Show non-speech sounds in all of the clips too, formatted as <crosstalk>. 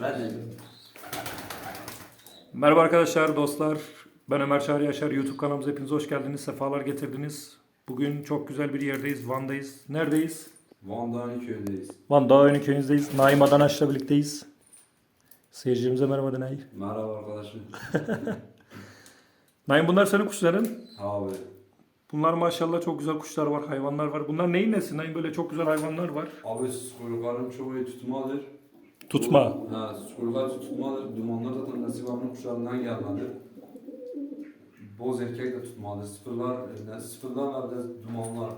Ben de. Merhaba arkadaşlar, dostlar. Ben Ömer Çağrı Yaşar. YouTube kanalımıza hepiniz hoş geldiniz. Sefalar getirdiniz. Bugün çok güzel bir yerdeyiz. Van'dayız. Neredeyiz? Van Dağı'nın Van Dağı'nın köyündeyiz. Naim Adanaş'la birlikteyiz. Seyircilerimize merhaba de Naim. Merhaba arkadaşım. <laughs> Naim bunlar senin kuşların. Abi. Bunlar maşallah çok güzel kuşlar var, hayvanlar var. Bunlar neyin nesi Naim? Böyle çok güzel hayvanlar var. Abi kuyrukların çoğu tutmadır. Tutma. Bu- Ha, kuyruklar tutmadır. Dumanlar zaten nasip abinin kuşlarından gelmedi. Boz erkek de tutmadır. Sıfırlar, e, sıfırlar de dumanlar.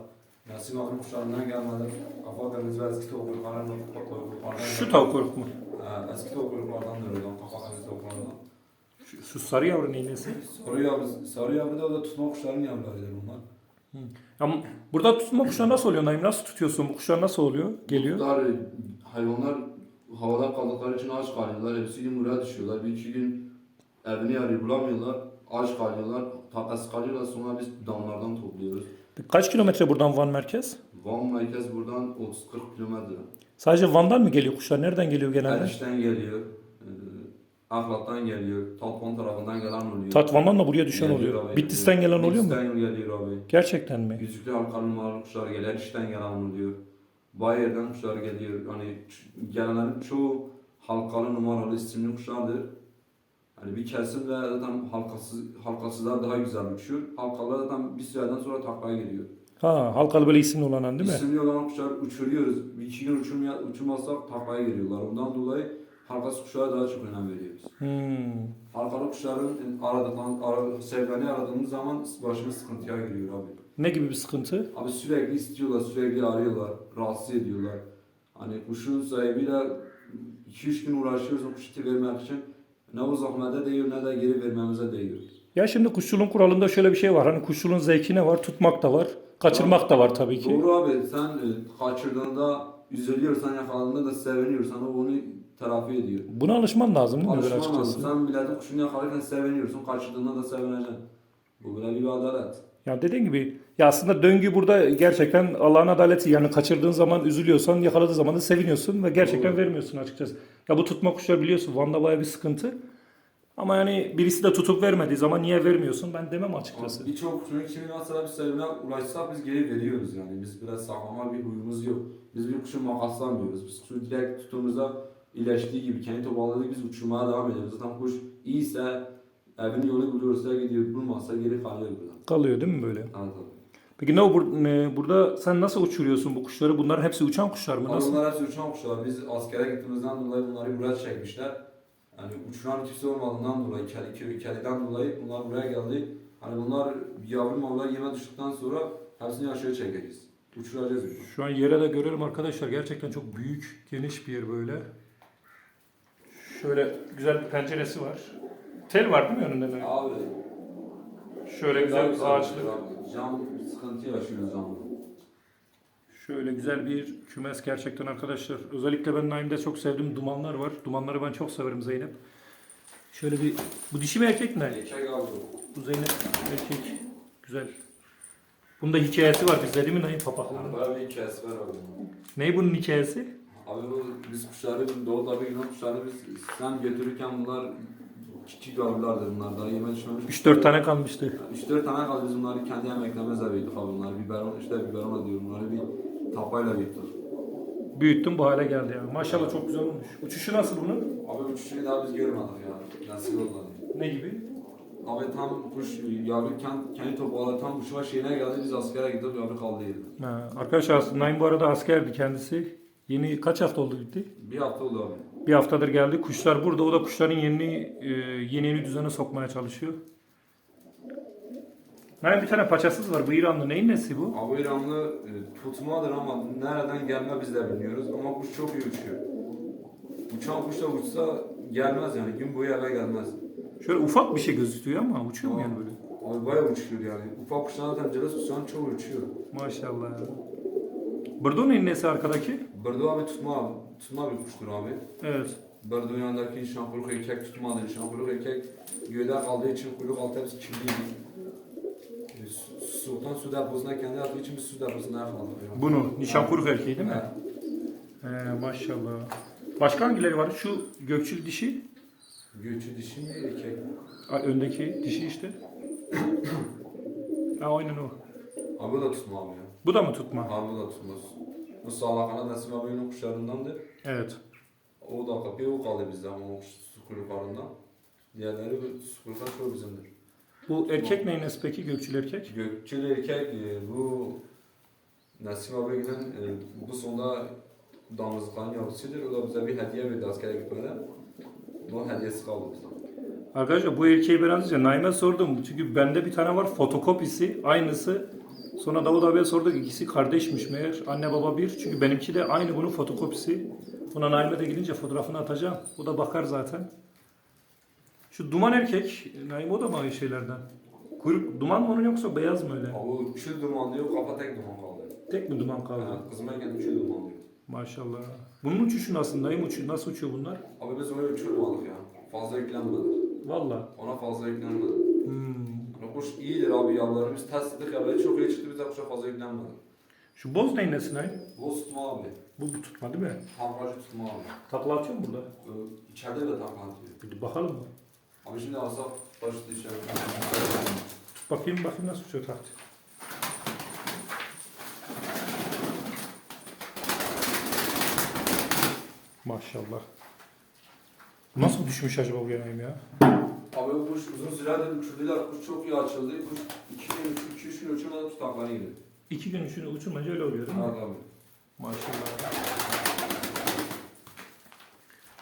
Nasip abinin kuşlarından gelmedi. Kafa kırmızı ve eski tavuklardan tavuklardan. Şu tavuk korkma. Ha, eski tavuklardan da öyle. Kafa kırmızı tavuklardan. Şu, şu sarı yavru neyin nesi? Sarı yavru, sarı yavru da da tutma kuşların yavrularıdır bunlar. Ama burada tutma kuşlar nasıl oluyor Naim? Nasıl tutuyorsun? Bu kuşlar nasıl oluyor? Geliyor. Kuşlar, hayvanlar havada kaldıkları için aç kalıyorlar. Hepsi gün buraya düşüyorlar. Bir iki gün evini arıyor bulamıyorlar. Aç kalıyorlar. Takası kalıyorlar. Sonra biz damlardan topluyoruz. Kaç kilometre buradan Van merkez? Van merkez buradan 30-40 kilometre. Sadece Van'dan mı geliyor kuşlar? Nereden geliyor genelde? Eriş'ten geliyor. E, Ahlat'tan geliyor. Tatvan tarafından gelen oluyor. Tatvan'dan da buraya düşen Geliyor oluyor. abi. Bitlis'ten gelen oluyor mu? Bitlis'ten geliyor abi. Gerçekten mi? Yüzüklü halkalı numaralı kuşlar geliyor. Eriş'ten gelen oluyor. Bayer'den kuşlar geliyor. Hani ç- gelenlerin çoğu halkalı numaralı isimli kuşlardır. Hani bir kesim ve zaten halkasız, halkasızlar daha güzel uçuyor. Halkalar zaten bir süreden sonra taklaya geliyor. Ha halkalı böyle isimli olan değil mi? İsimli olan kuşlar uçuruyoruz. Bir iki gün uçurmaya, uçurmazsak taklaya geliyorlar. Ondan dolayı halkasız kuşlara daha çok önem veriyoruz. Hmm. Halkalı kuşların aradıktan, ara, sevmeni aradığımız zaman başımız sıkıntıya giriyor abi. Ne gibi bir sıkıntı? Abi sürekli istiyorlar, sürekli arıyorlar, rahatsız ediyorlar. Hani kuşun sahibiyle 2-3 gün uğraşıyoruz o kuşu vermek için. Ne o zahmete değiyor ne de geri vermemize değiyor. Ya şimdi kuşçuluğun kuralında şöyle bir şey var. Hani kuşçuluğun zevki ne var? Tutmak da var. Kaçırmak da var tabii ki. Doğru abi sen e, kaçırdığında üzülüyorsan yakaladığında da seviniyorsan o onu telafi ediyor. Buna alışman lazım değil mi Alışman lazım. açıkçası? Sen milletin kuşunu yakalarken seviniyorsun, kaçırdığında da sevineceksin. Bu böyle bir adalet. Ya dediğin gibi ya aslında döngü burada gerçekten Allah'ın adaleti. Yani kaçırdığın zaman üzülüyorsan yakaladığı zaman da seviniyorsun ve gerçekten Doğru. vermiyorsun açıkçası. Ya bu tutma kuşları biliyorsun Van'da bayağı bir sıkıntı. Ama yani birisi de tutup vermediği zaman niye vermiyorsun ben demem açıkçası. Birçok kuşun kimin mesela bir sevine ulaşsak biz geri veriyoruz yani. Biz biraz saklama bir huyumuz yok. Biz bir kuşu makaslamıyoruz. Biz kuşu direkt tuttuğumuzda iyileştiği gibi kendi toparladığı biz uçurmaya devam ediyoruz. Zaten kuş iyiyse evin yolu buluyorsa gidiyor. Bulmazsa geri kalıyor burada. Kalıyor değil mi böyle? Evet. Peki ne o bur- ne- burada sen nasıl uçuruyorsun bu kuşları? Bunların hepsi uçan kuşlar mı? Nasıl? bunlar hepsi uçan kuşlar. Biz askere gittiğimizden dolayı bunları buraya çekmişler. Yani uçuran kimse olmadığından dolayı, kedi, kedi, kediden dolayı bunlar buraya geldi. Hani bunlar yavru mallar yeme düştükten sonra hepsini aşağıya çekeceğiz. Uçuracağız. biz. Şu an yere de görelim arkadaşlar. Gerçekten çok büyük, geniş bir yer böyle. Şöyle güzel bir penceresi var. Tel var değil mi önünde? de? Abi Şöyle güzel bir ağaçlık. Abi. Cam sıkıntı yaşıyoruz camda. Şöyle güzel bir kümes gerçekten arkadaşlar. Özellikle ben Naim'de çok sevdiğim dumanlar var. Dumanları ben çok severim Zeynep. Şöyle bir... Bu dişi mi erkek mi? Erkek abi. Bu Zeynep erkek. Güzel. Bunda hikayesi var bizde değil mi Naim papakların? Böyle bir hikayesi var abi. Ney bunun hikayesi? Abi bu biz kuşları, doğu tabi gülen kuşları biz sen götürürken bunlar küçük yavrulardır bunlar daha yeme düşmemiş. 3-4 tane kalmıştı. 3-4 tane kaldı biz bunları kendi yemeklemezle büyüttük abi bunları. Biberon, işte biberona diyor bunları bir tapayla büyüttük. Büyüttüm bu hale geldi yani. Maşallah çok güzel olmuş. Uçuşu nasıl bunun? Abi uçuşunu daha biz görmedik ya. Nasıl olmadı. Ne gibi? Abi tam kuş yavru kendi, kendi topu tam kuşuma şeyine geldi biz askere gittik yavru kaldı yedi. Ha, arkadaşlar Naim bu arada askerdi kendisi. Yeni kaç hafta oldu gitti? Bir hafta oldu abi. Bir haftadır geldi. Kuşlar burada. O da kuşların yeni e, yeni yeni düzene sokmaya çalışıyor. Naim bir tane paçasız var. Bu İranlı. Neyin nesi bu? Abi İranlı e, tutmadır ama nereden gelme biz de bilmiyoruz ama kuş çok iyi uçuyor. Uçan kuş da uçsa gelmez yani gün boyu eve gelmez. Şöyle ufak bir şey gözüküyor ama uçuyor mu yani böyle? Abi bayağı uçuyor yani. Ufak kuşlar zaten celes uçan çoğu uçuyor. Maşallah. Burada neyin nesi arkadaki? Bırdı abi tutma abi. Tutma bir kuştur abi. Evet. Bırdığın yanındaki şampuluk erkek tutmadır. Şampuluk erkek göğde kaldığı için kuyruk altı hepsi kirliydi. E, su- Sultan su deposuna kendi attığı için bir su deposuna yani. Bunu. Nişan kuruk erkeği değil mi? Evet. He, maşallah. Başka hangileri var? Şu gökçül dişi. Göçü dişi mi erkek? Ha, öndeki dişi işte. ha aynen o. Abi bu da tutma abi ya. Bu da mı tutma? Abi bu da tutmaz. Bu sağla kanat Nesim abinin kuşlarındandır. Evet. O da kapıyor, o kaldı bizde ama o sukuluklarından. Diğerleri bu sukuluklar çok bizimdir. Bu erkek neyin peki? Gökçül erkek. Gökçül erkek e, bu Nesim abinin e, bu sonda damızlıkların yavrusudur. O da bize bir hediye verdi askere gitmeden. Bu hediyesi kaldı bizden. Arkadaşlar bu erkeği ben önce Naim'e sordum. Çünkü bende bir tane var fotokopisi aynısı. Sonra Davut abiye sorduk ikisi kardeşmiş meğer. Anne baba bir. Çünkü benimki de aynı bunun fotokopisi. Buna Naim'e de gidince fotoğrafını atacağım. O da bakar zaten. Şu duman erkek. Naim o da mı aynı şeylerden? Kuyruk duman mı onun yoksa beyaz mı öyle? Bu çül duman diyor, kafa tek duman kaldı. Tek mi duman kaldı? Yani kızım erken çül duman diyor. Maşallah. Bunun uçuşu nasıl? Naim uçuyor. Nasıl uçuyor bunlar? Abi biz ona uçurmadık ya. Fazla yüklenmedik. Valla. Ona fazla yüklenmedik. Hmm. Kuş iyidir abi yavrularımız test ettik yavruları çok iyi çıktı biz de kuşa fazla yüklenmedik. Şu boz neyin nesi Naim? Bu tutma abi. Bu, bu tutma değil mi? Hamracı tutma abi. Takla atıyor mu burada? Ee, içeride de takla atıyor. Bir bakalım mı? Abi şimdi alsak başladı içeride. Bakayım bakayım nasıl uçuyor taht. Maşallah. Nasıl düşmüş acaba buraya Naim ya? Abi bu kuş uzun süredir uçurdular. Kuş çok iyi açıldı. Kuş 2 gün, 2-3 gün uçurmadan kuş taklara girdi. İki gün üçünü uçurmayınca öyle oluyor değil mi? Abi. Maşallah.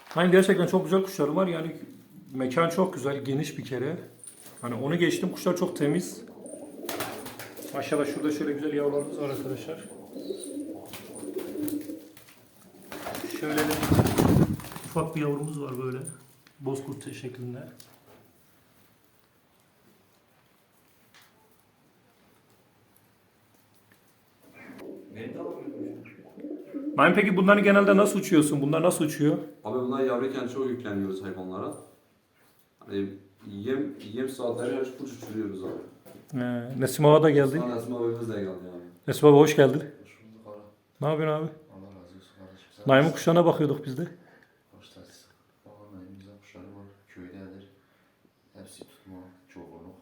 Hani gerçekten çok güzel kuşlarım var. Yani mekan çok güzel, geniş bir kere. Hani onu geçtim. Kuşlar çok temiz. Aşağıda şurada şöyle güzel yavrularımız var arkadaşlar. Şöyle de ufak bir yavrumuz var böyle. Bozkurt şeklinde. Benim de alamıyorum. Naim peki bunları genelde nasıl uçuyorsun? Bunlar nasıl uçuyor? Abi bunlar yavruyken çok yükleniyoruz hayvanlara. Hani yem, yem saatleri açıp kuş uçuruyoruz abi. Ee, Nesim Ağa da geldi. Sonra Nesim abimiz de geldi abi. Nesim abi hoş geldin. Hoş bulduk ara. Ne yapıyorsun abi? Allah razı olsun kardeşim. Sen Naim'in kuşlarına bakıyorduk biz de. Hoş geldiniz. Baba Naim'in güzel kuşları var. Köydedir. Hepsi tutma, çoğunluk.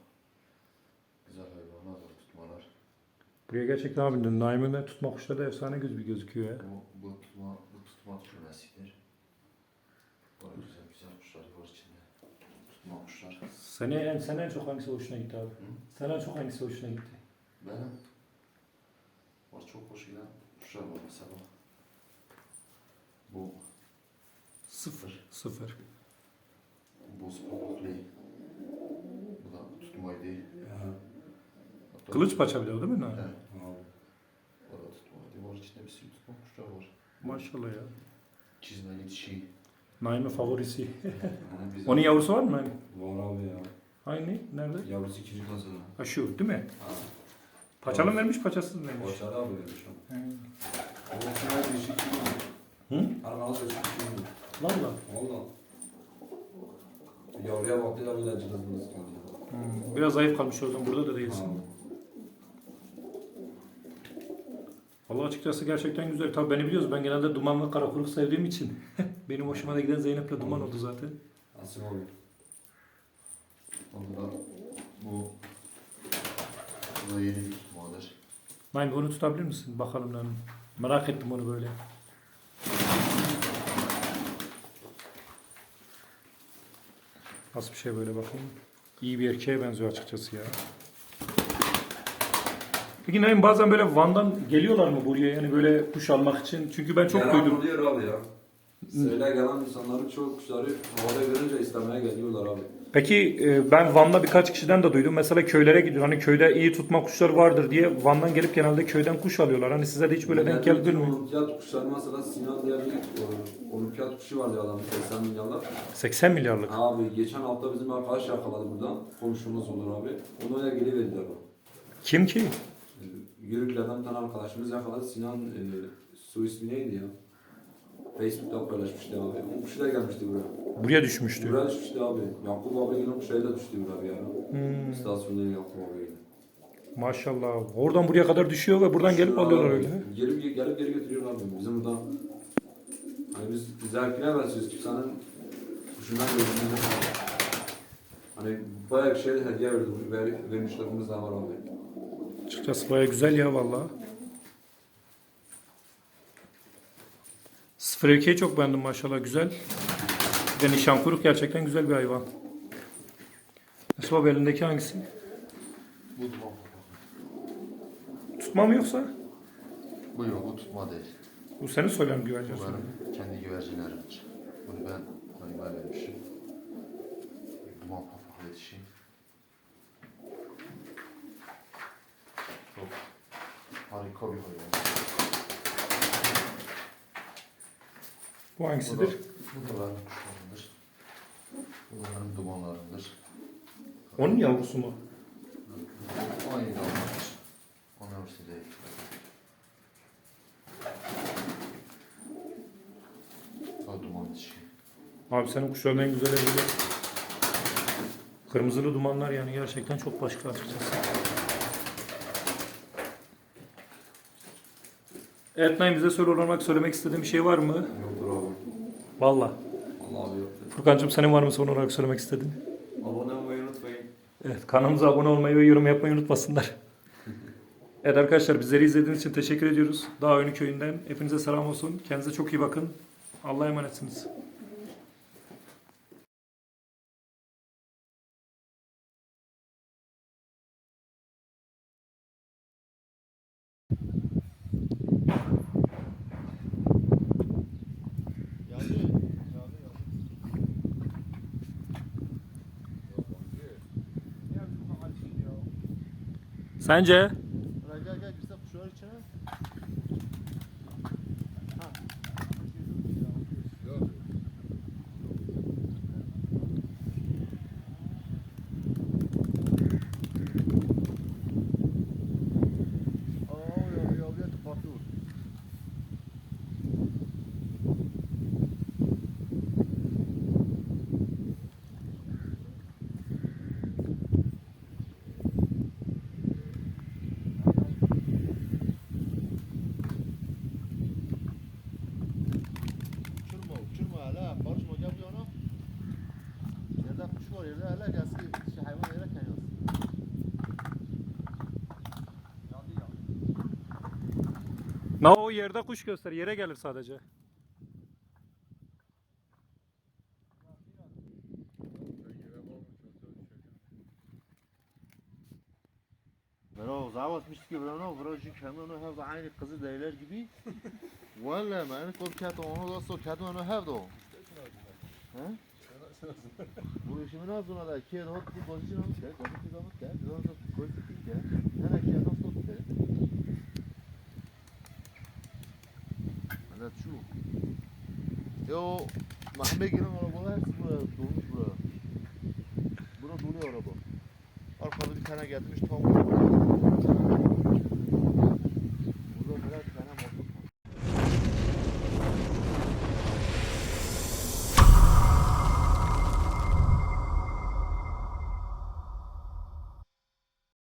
Güzel hayvanlar var, tutmalar. Buraya gerçekten abi Naim'in de tutma kuşları da efsane göz bir gözüküyor ya. Bu, bu tutma, bu tutma kümesidir. Böyle güzel güzel kuşları var içinde. Tutma kuşlar. Seni en, sen en çok hangisi hoşuna gitti abi? Sen en çok hangisi hoşuna gitti? Benim var çok hoş giden kuşlar var mesela. Bu Sıfır. Sıfır. boz papaklı. Bu Kılıç paça bile o değil mi Naim? Evet. Abi. O da tutmaydı. Var içinde bir sürü tutma kuşlar var. Maşallah ya. Çizmeli dişi. Naim'in favorisi. <laughs> Yani bizim- Onun yavrusu var mı Naim? Var abi ya. Aynı. Nerede? Yavrusu ikinci kasada. Ha şu değil mi? Ha. Paçalı mı vermiş paçasız mı vermiş? Başarı abi vermiş o. He. Ama şuna değişik bir Hı? Arkadan da çok iyi. Valla. Valla. Yavruya baktılar bile cılızımız kaldı. Hmm, Biraz zayıf kalmış o zaman burada da değilsin. Ha. Allah açıkçası gerçekten güzel. Tabii beni biliyoruz. Ben genelde duman ve karakuruk sevdiğim için. <laughs> Benim hoşuma da giden Zeynep'le duman oldu zaten. Asim abi. Onda da bu bu da yeni bir tutmadır. Naim onu tutabilir misin? Bakalım lan. Merak ettim onu böyle. Nasıl bir şey böyle bakayım. İyi bir erkeğe benziyor açıkçası ya. Peki Naim bazen böyle Van'dan geliyorlar mı buraya yani böyle kuş almak için? Çünkü ben çok Gelen duydum. oluyor abi ya. Söyle gelen insanların çok kuşları havada görünce istemeye geliyorlar abi. Peki e, ben Van'da birkaç kişiden de duydum. Mesela köylere gidiyor. Hani köyde iyi tutma kuşları vardır diye Van'dan gelip genelde köyden kuş alıyorlar. Hani size de hiç böyle denk geldi mi? Olimpiyat kuşları mesela Sinan diye bir e, olimpiyat kuşu vardı adamın 80 milyarlar. 80 milyarlık. Abi geçen hafta bizim arkadaş yakaladı buradan. Komşumuz olur abi. Onu öyle geri verdiler o. Kim ki? Yürüklerden bir tane arkadaşımız yakaladı. Sinan e, su ismi neydi ya? Facebook'ta paylaşmıştı abi. O kuşu da gelmişti buraya. Buraya düşmüştü. Buraya düşmüştü abi. Yakup abi yine kuşları da düştü buraya bir ara. Hmm, İstasyonda Yakup abi yine. maşallah. Oradan buraya kadar düşüyor ve buradan gelip Düşüyor alıyorlar abi. öyle. Gelip, gelip geri getiriyor abi. Bizim burada Yani biz zevkine besliyoruz. Kimsenin kuşundan gözümüzü Hani bayağı bir şey hediye verdik. Ver, vermişlerimiz de var abi. Açıkçası baya güzel ya vallahi. 02'yi çok beğendim maşallah güzel. Bir de nişan kuyruk gerçekten güzel bir hayvan. Nasıl baba elindeki hangisi? Bu tutma. Tutma mı yoksa? Bu yok, bu tutma değil. Bu senin söylen güvercin. Bu benim kendi güvercinlerimdir. Bunu ben Naim'e vermişim. Duman papaklı yetişim. Çok bir hayvan. Bu Bu da, hangisidir? bu da benim kuşlarımdır. Bu da dumanlarımdır. Onun yavrusu mu? Aynı damladır. Onun yavrusu değil. O duman yetişim. Abi senin kuşların en güzel evli. Kırmızılı dumanlar yani gerçekten çok başka açıkçası. Evet Naim bize soru olarak söylemek istediğin bir şey var mı? Yoktur abi. Valla. Allah abi yoktur. Furkan'cığım senin var mı son olarak söylemek istediğin? Abone olmayı unutmayın. Evet kanalımıza abone olmayı ve yorum yapmayı unutmasınlar. <laughs> Evet arkadaşlar bizleri izlediğiniz için teşekkür ediyoruz. Dağ Önü köyünden hepinize selam olsun. Kendinize çok iyi bakın. Allah'a emanetsiniz. Sence? Gel gel gel güzel kuşlar içine. Aa ya ya ya kapatıyor. Uçurma uçurma hala barışma gel bir yana. Yerde kuş var yerde hala gelsin şey hayvan yere kayıyor. Na o yerde kuş göster. Yere gelir sadece. Bravo çünkü hemen onu hevde aynı kızı değiller gibi. <laughs> Valla ben kod kat onu da so kat onu hevde o. He? Bu işimin az ona da ki hot bu pozisyon onu kat, onu ki zaman kat, zaman da pozisyon kat. Hele ki adam stop kat. Ana şu. Yo Mahmut gelin arabalar hepsi buraya dolmuş buraya. Bura doluyor araba. Arkada bir tane gelmiş tam.